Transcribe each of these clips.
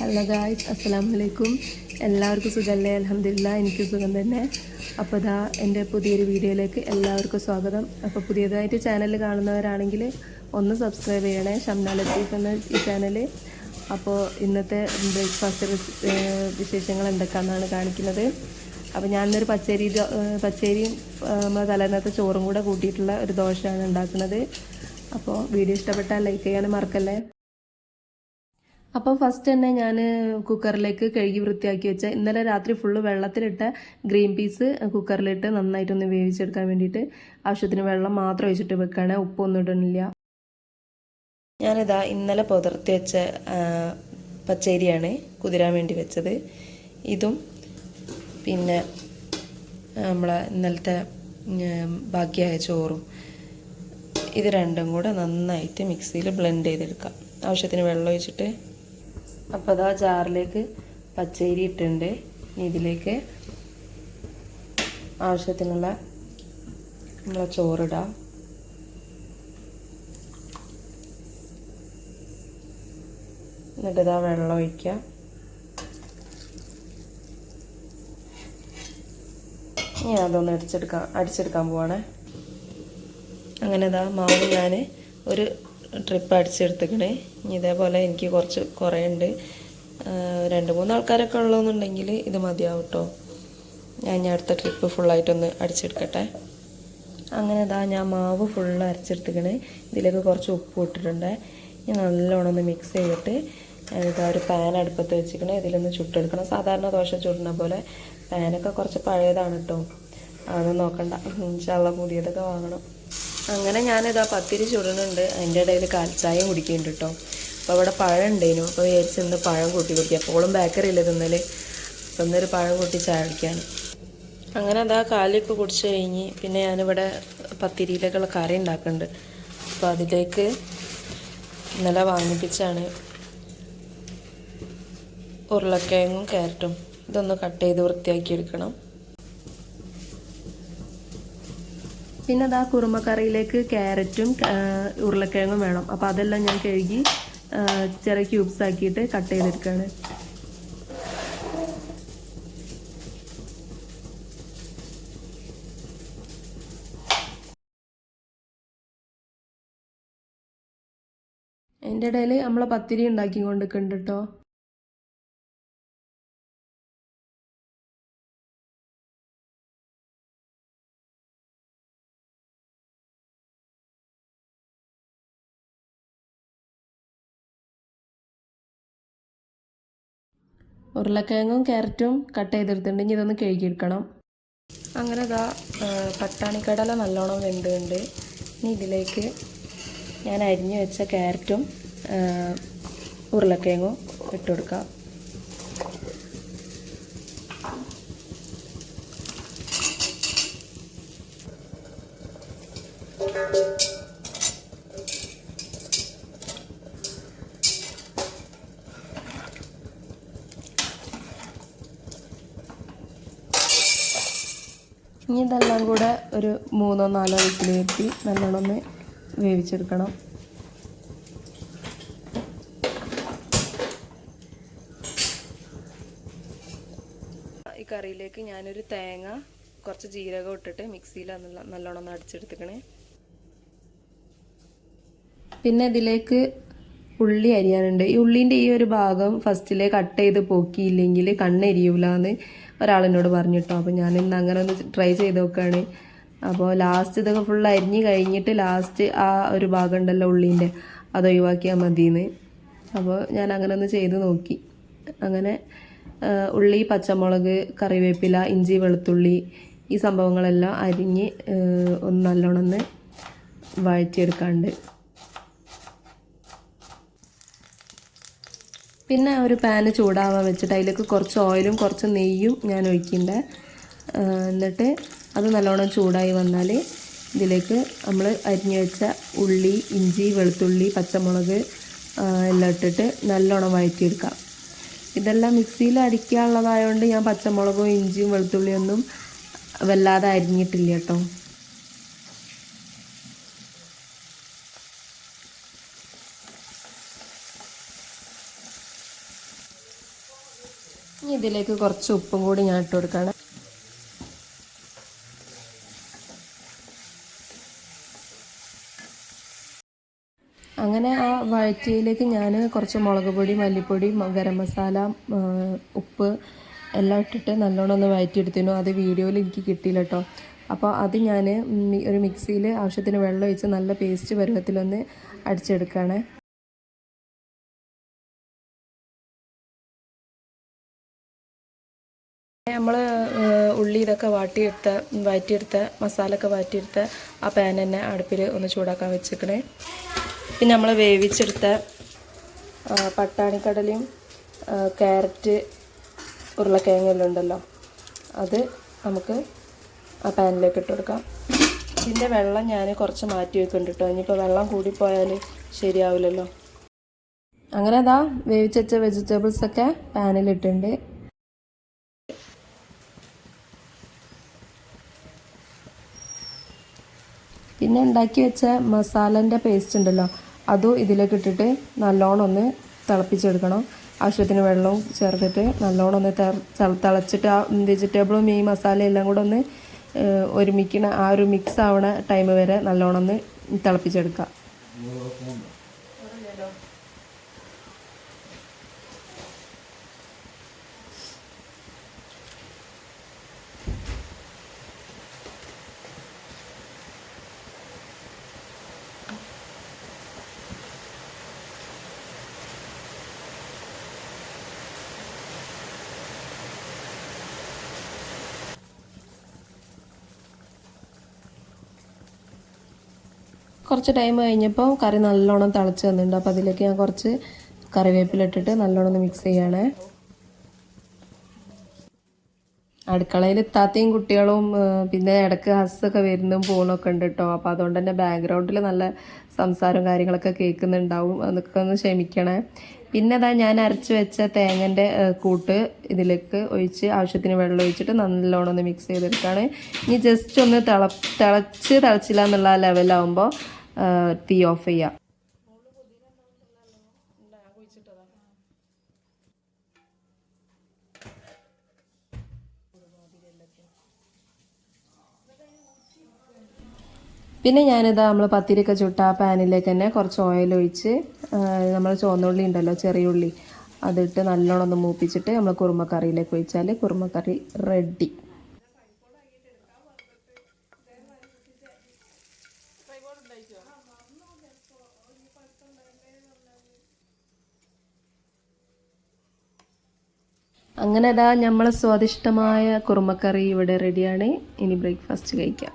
Hello guys അസ്സാം വലൈക്കും എല്ലാവർക്കും സുഖമല്ലേ അലഹമില്ല എനിക്ക് സുഖം തന്നെ. അപ്പോൾ ഇതാ എന്റെ പുതിയൊരു വീഡിയോയിലേക്ക് എല്ലാവർക്കും സ്വാഗതം. അപ്പോൾ പുതിയതായിട്ട് ചാനൽ കാണുന്നവരാണെങ്കിൽ ഒന്ന് സബ്സ്ക്രൈബ് ചെയ്യണേ. ഷംന ലത്തീഫ് എന്ന ഈ ചാനൽ അപ്പോൾ ഇന്നത്തെ ബ്രേക്ക്ഫാസ്റ്റ് വിശേഷങ്ങൾ എന്തൊക്കെയാണെന്നാണ് കാണിക്കുന്നത്. അപ്പോൾ ഞാനിന്നൊരു പച്ചരി പച്ചരിയും ഏഹ് നമ്മുടെ തലേന്നത്തെ ചോറും കൂടെ കൂട്ടിയിട്ടുള്ള ഒരു ദോശയാണ് ഉണ്ടാക്കുന്നത്. അപ്പോൾ വീഡിയോ ഇഷ്ടപ്പെട്ടാൽ ലൈക്ക് ചെയ്യാനും മറക്കല്ലേ? അപ്പോൾ ഫസ്റ്റ് തന്നെ ഞാൻ കുക്കറിലേക്ക് കഴുകി വൃത്തിയാക്കി വെച്ച ഇന്നലെ രാത്രി ഫുള്ള് വെള്ളത്തിലിട്ട ഗ്രീൻ പീസ് കുക്കറിലിട്ട് നന്നായിട്ടൊന്ന് വേവിച്ചെടുക്കാൻ വേണ്ടിയിട്ട് ആവശ്യത്തിന് വെള്ളം മാത്രം ഒഴിച്ചിട്ട് വെക്കുകയാണ് ഉപ്പൊന്നും ഇടണില്ല. ഞാനിതാ ഇന്നലെ പുതർത്തി വെച്ച പച്ചരിയാണ് കുതിരാൻ വേണ്ടി വെച്ചത്. ഇതും പിന്നെ നമ്മളെ ഇന്നലത്തെ ബാക്കിയായ ചോറും. ഇത് രണ്ടും കൂടെ നന്നായിട്ട് മിക്സിയിൽ ബ്ലെൻഡ് ചെയ്തെടുക്കാം. ആവശ്യത്തിന് വെള്ളം ഒഴിച്ചിട്ട് അപ്പോൾ അതാ ജാറിലേക്ക് പച്ചരി ഇട്ടുണ്ട് ഇനി ഇതിലേക്ക് ആവശ്യത്തിനുള്ള നമ്മളെ ചോറിടാം. എന്നിട്ട് ഇതാ വെള്ളം ഒഴിക്കുക ഇനി അതൊന്ന് അടിച്ചെടുക്കാം. അടിച്ചെടുക്കാൻ പോവാണേ. അങ്ങനെ ഇതാ മാവ് ഞാൻ ഒരു ട്രിപ്പ് അടിച്ചെടുത്തേക്കണേ. ഇനി ഇതേപോലെ എനിക്ക് കുറച്ച് കുറേ ഉണ്ട് രണ്ട് മൂന്ന് ആൾക്കാരൊക്കെ ഉള്ളതെന്നുണ്ടെങ്കിൽ ഇത് മതിയാവും കേട്ടോ ഞാൻ ഇനി അടുത്ത ട്രിപ്പ് ഫുള്ളായിട്ടൊന്ന് അടിച്ചെടുക്കട്ടെ. അങ്ങനെ ഇതാ ഞാൻ മാവ് ഫുള്ള് അരച്ചെടുത്തേക്കണേ. ഇതിലേക്ക് കുറച്ച് ഉപ്പ് ഇട്ടിട്ടുണ്ട്. ഇനി നല്ലോണം ഒന്ന് മിക്സ് ചെയ്തിട്ട് ഇതാ ഒരു പാൻ അടുപ്പത്ത് വെച്ചിരിക്കണേ ഇതിലൊന്ന് ചുട്ടെടുക്കണം. സാധാരണ ദോശ ചുടുന്ന പോലെ പാനൊക്കെ കുറച്ച് പഴയതാണ് കേട്ടോ അതൊന്നും നോക്കണ്ട. ഇൻഷാള്ള പുതിയതൊക്കെ വാങ്ങണം. അങ്ങനെ ഞാനിതാ പത്തിരി ചുടുന്നുണ്ട്. അതിന്റെ ഇടയിൽ കാൽച്ചായം കുടിക്കുന്നുണ്ട് കേട്ടോ. അപ്പോൾ അവിടെ പഴം ഉണ്ടായിരുന്നു അപ്പോൾ വിചാരിച്ച് ഇന്ന് പഴം കൂട്ടി കുടിക്കുക അപ്പോഴും ബേക്കറിയില്ല തിന്നൽ? അപ്പോൾ ഇന്നൊരു പഴം കൂട്ടി ചായ കുടിക്കാണ്. അങ്ങനെ അതാ കാലൊക്കെ കുടിച്ച് കഴിഞ്ഞ് പിന്നെ ഞാനിവിടെ പത്തിരിയിലേക്കുള്ള കറി ഉണ്ടാക്കുന്നുണ്ട്. അപ്പോൾ അതിലേക്ക് ഇന്നലെ വാങ്ങിപ്പിച്ചാണ് ഉരുളക്കിഴങ്ങും ക്യാരറ്റും. ഇതൊന്ന് കട്ട് ചെയ്ത് വൃത്തിയാക്കി എടുക്കണം. പിന്നെ അതാ കുറുമക്കറിയിലേക്ക് ക്യാരറ്റും ആ, ഉരുളക്കിഴങ്ങും വേണം. അപ്പോൾ അതെല്ലാം ഞാൻ കഴുകി ചെറിയ ക്യൂബ്സ് ആക്കിയിട്ട് കട്ട് ചെയ്തെടുക്കുകയാണ് അതിന്റെ ഇടയിൽ നമ്മളെ പത്തിരി ഉണ്ടാക്കി കൊണ്ടിരിക്കുന്നുണ്ട് കേട്ടോ ഉരുളക്കിഴങ്ങും ക്യാരറ്റും കട്ട് ചെയ്തെടുത്തിട്ടുണ്ട്. ഇനി ഇതൊന്ന് കഴുകിയെടുക്കണം. അങ്ങനെ ഇതാ പട്ടാണിക്കടല നല്ലോണം വെന്തുണ്ട്. ഇനി ഇതിലേക്ക് ഞാൻ അരിഞ്ഞു വെച്ച ക്യാരറ്റും ഉരുളക്കിഴങ്ങും ഇട്ട് കൊടുക്കാം ഇനി ഇതെല്ലാം കൂടെ ഒരു മൂന്നോ നാലോ വയസ്സിലേക്ക് നല്ലോണം ഒന്ന് വേവിച്ചെടുക്കണം. ഈ കറിയിലേക്ക് ഞാനൊരു തേങ്ങ കുറച്ച് ജീരകം ഇട്ടിട്ട് മിക്സിയിൽ നല്ലോണം ഒന്ന് അടിച്ചെടുത്തിക്കണേ. പിന്നെ ഇതിലേക്ക് ഉള്ളി അരിയാനുണ്ട്. ഈ ഉള്ളീന്റെ ഈ ഒരു ഭാഗം ഫസ്റ്റിലെ കട്ട് ചെയ്ത് പോക്കിയില്ലെങ്കിൽ കണ്ണെരിയൂല എന്ന് ഒരാളെന്നോട് പറഞ്ഞിട്ടോ. അപ്പോൾ ഞാൻ ഇന്ന് അങ്ങനെ ഒന്ന് ട്രൈ ചെയ്ത് നോക്കുകയാണ് അപ്പോൾ ലാസ്റ്റ് ഇതൊക്കെ ഫുൾ അരിഞ്ഞ് കഴിഞ്ഞിട്ട് ലാസ്റ്റ് ആ ഒരു ഭാഗം ഉണ്ടല്ലോ ഉള്ളീന്റെ അത് ഒഴിവാക്കിയാൽ മതിയെന്ന് അപ്പോൾ ഞാൻ അങ്ങനെ ഒന്ന് ചെയ്ത് നോക്കി. അങ്ങനെ ഉള്ളി പച്ചമുളക് കറിവേപ്പില ഇഞ്ചി വെളുത്തുള്ളി ഈ സംഭവങ്ങളെല്ലാം അരിഞ്ഞ് ഒന്ന് നല്ലോണം ഒന്ന് വഴറ്റിയെടുക്കാണ്ട്. പിന്നെ ഒരു പാന് ചൂടാവാൻ വെച്ചിട്ട് അതിലേക്ക് കുറച്ച് ഓയിലും കുറച്ച് നെയ്യും ഞാൻ ഒഴിക്കുന്നുണ്ട്. എന്നിട്ട് അത് നല്ലോണം ചൂടായി വന്നാൽ ഇതിലേക്ക് നമ്മൾ അരിഞ്ഞു വെച്ച ഉള്ളി ഇഞ്ചി വെളുത്തുള്ളി പച്ചമുളക് എല്ലാം ഇട്ടിട്ട് നല്ലോണം വഴറ്റിയെടുക്കാം. ഇതെല്ലാം മിക്സിയിൽ അടിക്കാനുള്ളതായതുകൊണ്ട് ഞാൻ പച്ചമുളകും ഇഞ്ചിയും വെളുത്തുള്ളിയൊന്നും വല്ലാതെ അരിഞ്ഞിട്ടില്ല കേട്ടോ. ഇനി ഇതിലേക്ക് കുറച്ച് ഉപ്പും കൂടി ഞാൻ ഇട്ട് കൊടുക്കുകയാണ് അങ്ങനെ ആ വഴറ്റിയിലേക്ക് ഞാൻ കുറച്ച് മുളക് പൊടി മല്ലിപ്പൊടി ഗരം മസാല ഉപ്പ് എല്ലാം ഇട്ടിട്ട് നല്ലോണം ഒന്ന് വഴറ്റിയെടുത്തിരുന്നു. അത് വീഡിയോയിൽ എനിക്ക് കിട്ടിയില്ല കേട്ടോ അപ്പോൾ അത് ഞാൻ ഒരു മിക്സിയിൽ ആവശ്യത്തിന് വെള്ളം ഒഴിച്ച് നല്ല പേസ്റ്റ് പരുവത്തിലൊന്ന് അടിച്ചെടുക്കുകയാണ് നമ്മൾ ഉള്ളി ഇതൊക്കെ വാട്ടിയെടുത്ത വഴറ്റിയെടുത്ത മസാല ഒക്കെ വാറ്റിയെടുത്ത ആ പാൻ തന്നെ അടുപ്പിൽ ഒന്ന് ചൂടാക്കാൻ വെച്ചേക്കണേ. പിന്നെ നമ്മൾ വേവിച്ചെടുത്ത പട്ടാണിക്കടലയും ക്യാരറ്റ് ഉരുളക്കിഴങ്ങെല്ലാം ഉണ്ടല്ലോ. അത് നമുക്ക് ആ പാനിലേക്ക് ഇട്ട് കൊടുക്കാം. ഇതിന്റെ വെള്ളം ഞാൻ കുറച്ച് മാറ്റി വെക്കുന്നുണ്ട് കേട്ടോ ഇനിയിപ്പോൾ വെള്ളം കൂടിപ്പോയാൽ ശരിയാവില്ലല്ലോ. അങ്ങനെ അതാ വേവിച്ചുവെച്ച വെജിറ്റബിൾസൊക്കെ പാനിലിട്ടുണ്ട് പിന്നെ ഉണ്ടാക്കി വെച്ച മസാലന്റെ പേസ്റ്റ് ഉണ്ടല്ലോ അതും ഇതിലേക്ക് ഇട്ടിട്ട് നല്ലോണം ഒന്ന് തിളപ്പിച്ചെടുക്കണം. ആവശ്യത്തിന് വെള്ളവും ചേർത്തിട്ട് നല്ലോണം ഒന്ന് തെള- തിള- തിളച്ചിട്ട് ആ വെജിറ്റബിളും ഈ മസാല എല്ലാം കൂടെ ഒന്ന് ഒരുമിക്കണ ആ ഒരു മിക്സ് ആവണ ടൈം വരെ നല്ലോണം ഒന്ന് തിളപ്പിച്ചെടുക്കുക. കുറച്ച് ടൈം കഴിഞ്ഞപ്പോൾ കറി നല്ലോണം തിളച്ച് വന്നിട്ടുണ്ട്. അപ്പോൾ അതിലേക്ക് ഞാൻ കുറച്ച് കറിവേപ്പില ഇട്ടിട്ട് നല്ലോണം ഒന്ന് മിക്സ് ചെയ്യണേ. അടുക്കളയിൽ ഇത്താത്തയും കുട്ടികളും പിന്നെ ഇടയ്ക്ക് ഹസ്സൊക്കെ വരുന്നതും പോകുന്നൊക്കെ ഉണ്ട് കേട്ടോ അപ്പോൾ അതുകൊണ്ട് തന്നെ ബാക്ക്ഗ്രൗണ്ടിൽ നല്ല സംസാരവും കാര്യങ്ങളൊക്കെ കേൾക്കുന്നുണ്ടാവും. അതൊക്കെ ഒന്ന് ക്ഷമിക്കണേ. പിന്നെ അതാ ഞാൻ അരച്ച് വെച്ച തേങ്ങന്റെ കൂട്ട് ഇതിലേക്ക് ഒഴിച്ച് ആവശ്യത്തിന് വെള്ളം ഒഴിച്ചിട്ട് നല്ലോണം ഒന്ന് മിക്സ് ചെയ്തെടുക്കുകയാണ് ഇനി ജസ്റ്റ് ഒന്ന് തിള തിളച്ച് തിളച്ചില്ല എന്നുള്ള ലെവലാവുമ്പോൾ തീ ഓഫ് ചെയ്യാം. പിന്നെ ഞാനിതാ നമ്മൾ പത്തിരിയൊക്കെ ചുട്ട ആ പാനിലേക്ക് തന്നെ കുറച്ച് ഓയിൽ ഒഴിച്ച് നമ്മൾ ചുവന്നുള്ളി ഉണ്ടല്ലോ ചെറിയ ഉള്ളി അതിട്ട് നല്ലോണം ഒന്ന് മൂപ്പിച്ചിട്ട് നമ്മൾ കുറുമക്കറിയിലേക്ക് ഒഴിച്ചാൽ കുറുമക്കറി റെഡി അങ്ങനെ അതാ നമ്മൾ സ്വാദിഷ്ടമായ കുറുമക്കറി ഇവിടെ റെഡിയാണ്. ഇനി ബ്രേക്ക്ഫാസ്റ്റ് കഴിക്കാം.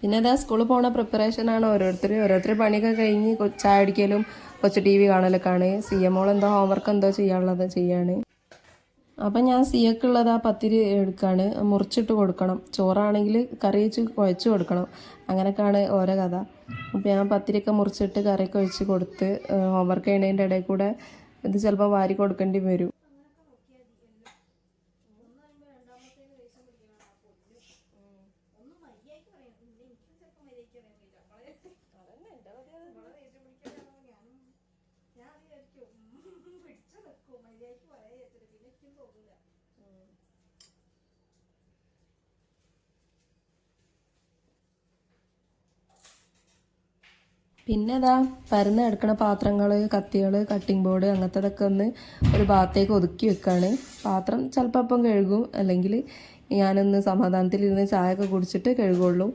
പിന്നെ അതാ സ്കൂളിൽ പോണ പ്രിപ്പറേഷനാണ്. ഓരോരുത്തർ ഓരോരുത്തർ പണിയൊക്കെ കഴിഞ്ഞ് ചായ അടിക്കലും കൊച്ചു ടി വി കാണലൊക്കെയാണ് സി എം മോൾ എന്തോ ഹോംവർക്ക് എന്തോ ചെയ്യാനുള്ളത് ചെയ്യാണ്. അപ്പം ഞാൻ സിയക്കുള്ളത് ആ പത്തിരി എടുക്കുകയാണ് മുറിച്ചിട്ട് കൊടുക്കണം. ചോറാണെങ്കിൽ കറി വെച്ച് കുഴച്ച് കൊടുക്കണം. അങ്ങനെയൊക്കെയാണ് ഓരോ കഥ. അപ്പം ഞാൻ പത്തിരിയൊക്കെ മുറിച്ചിട്ട് കറിയൊക്കെ ഒഴിച്ച് കൊടുത്ത് ഹോംവർക്ക് ചെയ്യണതിന്റെ ഇടയിൽ കൂടെ ഇത് ചിലപ്പോൾ വാരി കൊടുക്കേണ്ടി വരും. പിന്നെ അതാ പരന്ന് കിടക്കുന്ന പാത്രങ്ങൾ കത്തികൾ കട്ടിംഗ് ബോർഡ് അങ്ങനത്തതൊക്കെ ഒന്ന് ഒരു ഭാഗത്തേക്ക് ഒതുക്കി വെക്കുകയാണ് പാത്രം ചിലപ്പോൾ അപ്പം കഴുകും. അല്ലെങ്കിൽ ഞാനൊന്ന് സമാധാനത്തിലിരുന്ന് ചായ ഒക്കെ കുടിച്ചിട്ട് കഴുകുള്ളൂ.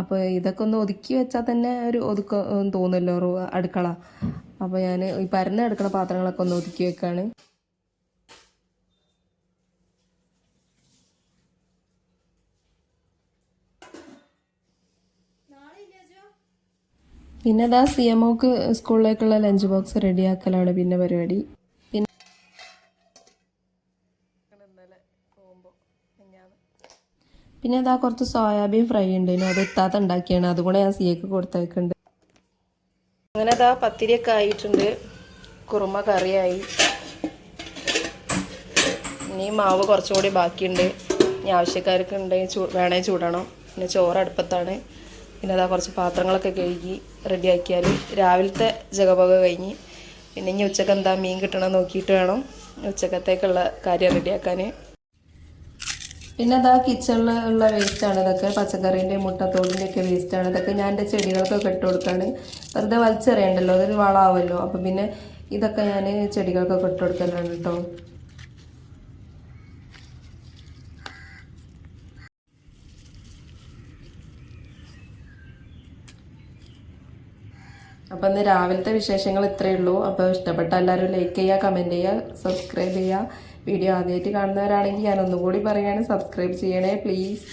അപ്പോൾ ഇതൊക്കെ ഒന്ന് ഒതുക്കി വെച്ചാൽ തന്നെ ഒരു ഒതുക്ക തോന്നുമല്ലോ അടുക്കള. അപ്പോൾ ഞാൻ ഈ പരന്ന് കിടക്കുന്ന പാത്രങ്ങളൊക്കെ ഒന്ന് ഒതുക്കി വെക്കാണ്. പിന്നെ അതാ സി എം ഒക്ക് സ്കൂളിലേക്കുള്ള ലഞ്ച് ബോക്സ് റെഡിയാക്കലാണ് പിന്നെ പരിപാടി. പിന്നെ പിന്നെ അതാ കുറച്ച് സോയാബീൻ ഫ്രൈ ഉണ്ട് ഇനി അത് എത്താത്ത ഉണ്ടാക്കിയാണ്. അതുകൂടെ ഞാൻ സിയക്ക് കൊടുത്തേക്കുണ്ട്. അങ്ങനെ അതാ പത്തിരിയൊക്കെ ആയിട്ടുണ്ട്. കുറുമ കറിയായി. ഇനി മാവ് കുറച്ചും കൂടി ബാക്കിയുണ്ട്. ഇനി ആവശ്യക്കാർക്ക് ഉണ്ടെങ്കിൽ ചൂ ചൂടണം. പിന്നെ ചോറ് അടുപ്പത്താണ്. പിന്നെ അതാ കുറച്ച് പാത്രങ്ങളൊക്കെ കഴുകി റെഡിയാക്കിയാൽ രാവിലത്തെ ജഗപക കഴിഞ്ഞ് പിന്നെ ഇനി ഉച്ചയ്ക്ക് എന്താ മീൻ കിട്ടണം നോക്കിയിട്ട് വേണം ഉച്ചക്കത്തേക്കുള്ള കാര്യം റെഡിയാക്കാൻ. പിന്നെ അതാ കിച്ചണിൽ ഉള്ള വേസ്റ്റാണ് ഇതൊക്കെ പച്ചക്കറീന്റെ മുട്ടത്തോടിന്റെ ഒക്കെ വേസ്റ്റാണ് ഇതൊക്കെ ഞാൻ എന്റെ ചെടികൾക്കൊക്കെ ഇട്ട് കൊടുക്കാണ് വെറുതെ വലിച്ചെറിയണ്ടല്ലോ അതൊരു വളമാവുമല്ലോ അപ്പം പിന്നെ ഇതൊക്കെ ഞാൻ ചെടികൾക്കൊക്കെ ഇട്ട് കൊടുക്കലാണ് കേട്ടോ അപ്പം ഇന്ന് രാവിലത്തെ വിശേഷങ്ങൾ ഇത്രയേ ഉള്ളൂ. അപ്പോൾ ഇഷ്ടപ്പെട്ട എല്ലാവരും ലൈക്ക് ചെയ്യുക കമന്റ് ചെയ്യുക സബ്സ്ക്രൈബ് ചെയ്യുക. വീഡിയോ ആദ്യമായിട്ട് കാണുന്നവരാണെങ്കിൽ ഞാൻ ഒന്നുകൂടി പറയുകയാണ്. സബ്സ്ക്രൈബ് ചെയ്യണേ പ്ലീസ്